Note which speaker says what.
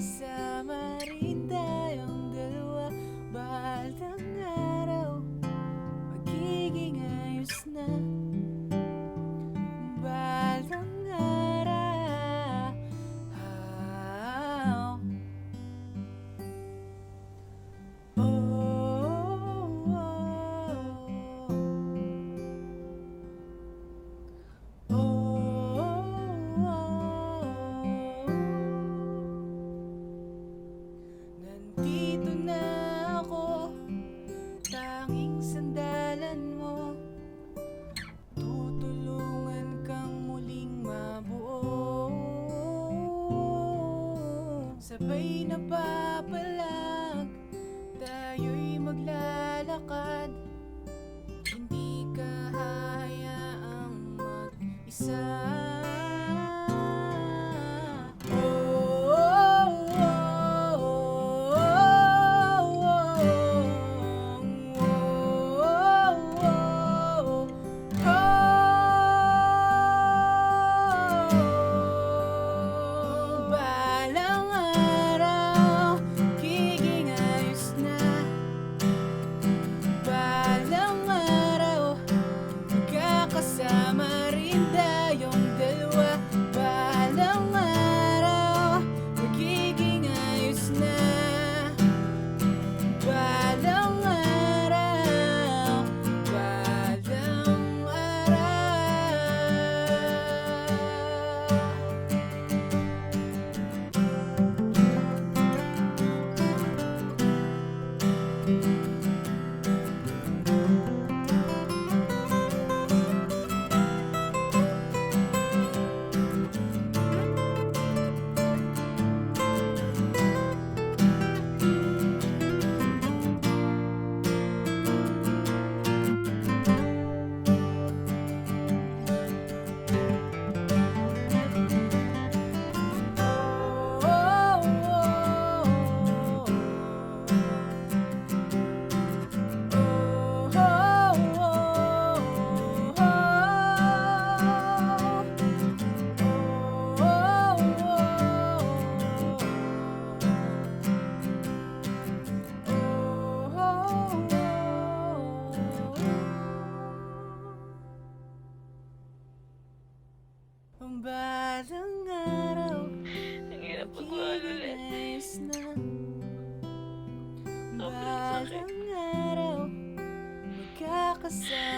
Speaker 1: the. pangalan mo. Tutulungan kang muling mabuo. Sabay na papalag Tayo'y maglalakad. Hindi ka hahayaang mag-isa. Balang araw Ang hirap pagmahal ulit Sobrang Balang araw Magkakasama?